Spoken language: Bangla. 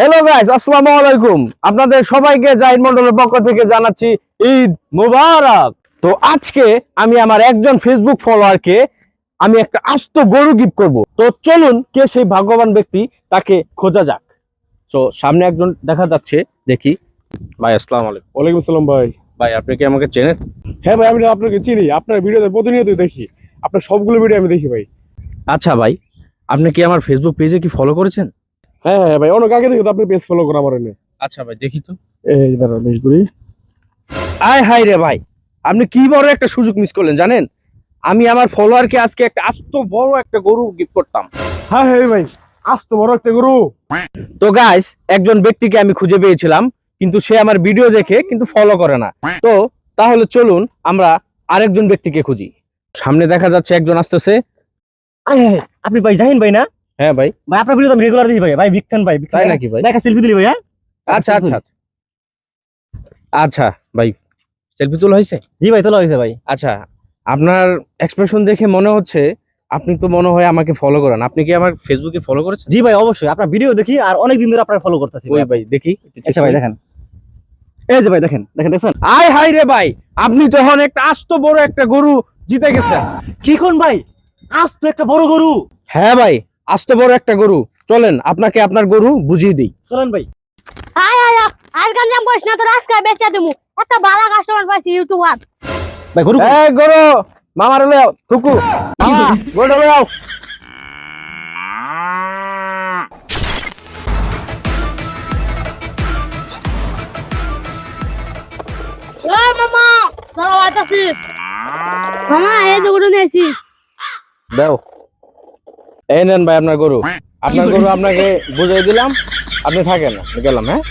হ্যালো গাইস আসসালামু আলাইকুম। আপনাদের সবাইকে জাহিদ মন্ডলের পক্ষ থেকে জানাচ্ছি ঈদ মুবারক। তো আজকে আমি আমার একজন ফেসবুক ফলোয়ারকে আমি একটা আস্ত গরু গিফট করব। তো চলুন কে সেই ভাগ্যবান ব্যক্তি তাকে খোঁজা যাক। তো সামনে একজন দেখা যাচ্ছে দেখি। ভাই আসসালামু আলাইকুম। ওয়ালাইকুম আসসালাম ভাই। ভাই আপনি কি আমাকে চেনেন? হ্যাঁ ভাই আমি আপনাকে চিনি। আপনার ভিডিওতে প্রতিনিয়ত দেখি। আপনার সবগুলো ভিডিও আমি দেখি ভাই। আচ্ছা ভাই আপনি কি আমার ফেসবুক পেজে কি ফলো করেছেন? হ্যাঁ হ্যাঁ ভাই অনেক আগে থেকে তো আপনি পেজ ফলো করা আমার আচ্ছা ভাই দেখি তো। এই দাঁড়া বেশ করি। আয় হাই রে ভাই আপনি কি বড় একটা সুযোগ মিস করলেন জানেন? আমি আমার ফলোয়ারকে আজকে একটা আস্ত বড় একটা গরু গিফট করতাম। হ্যাঁ হ্যাঁ ভাই আজ তো বড় একটা গরু। তো গাইস একজন ব্যক্তিকে আমি খুঁজে পেয়েছিলাম কিন্তু সে আমার ভিডিও দেখে কিন্তু ফলো করে না। তো তাহলে চলুন আমরা আরেকজন ব্যক্তিকে খুঁজি। সামনে দেখা যাচ্ছে একজন আসতেছে। আপনি ভাই জাহিন ভাই না? হ্যাঁ ভাই। ভাই আপনার ভিডিও আমি রেগুলার দেখি ভাই। ভাই বিখ্যান ভাই তাই নাকি ভাই? একটা সেলফি দিলি ভাই হ্যাঁ? আচ্ছা আচ্ছা। আচ্ছা। আচ্ছা ভাই সেলফি তোলা হয়েছে? জি ভাই তোলা হয়েছে ভাই। আচ্ছা আপনার এক্সপ্রেশন দেখে মনে হচ্ছে আপনি তো মনে হয় আমাকে ফলো করেন। আপনি কি আমার ফেসবুকে ফলো করেছেন? জি ভাই অবশ্যই। আপনার ভিডিও দেখি আর অনেক দিন ধরে আপনার ফলো করতেছি ওই ভাই। দেখি। আচ্ছা ভাই দেখেন। এই যে ভাই দেখেন দেখেন দেখছেন? আয় হাই রে ভাই আপনি তো এখন একটা আস্ত বড় একটা গরু জিতে গেছেন। কি কোন ভাই? আজ তো একটা বড় গরু। হ্যাঁ ভাই। আস্ত বড় একটা গরু। চলেন আপনাকে আপনার গরু বুঝিয়ে দিই। চলেন ভাই। হাই হাই আজকাল জাম করিস না তোর আজকে বেচা দেবো একটা ভালো কাস্টমার পাইছি ইউটিউবার। ভাই গরু এই গরু মামার লেও থুকু মামা গরু লেও এই মামা চলো আইতাছি। মামা এই যে গরু নিয়েছি। দাও। এই নেন ভাই আপনার গরু। আপনার গরু আপনাকে বুঝিয়ে দিলাম আপনি থাকেন। গেলাম হ্যাঁ?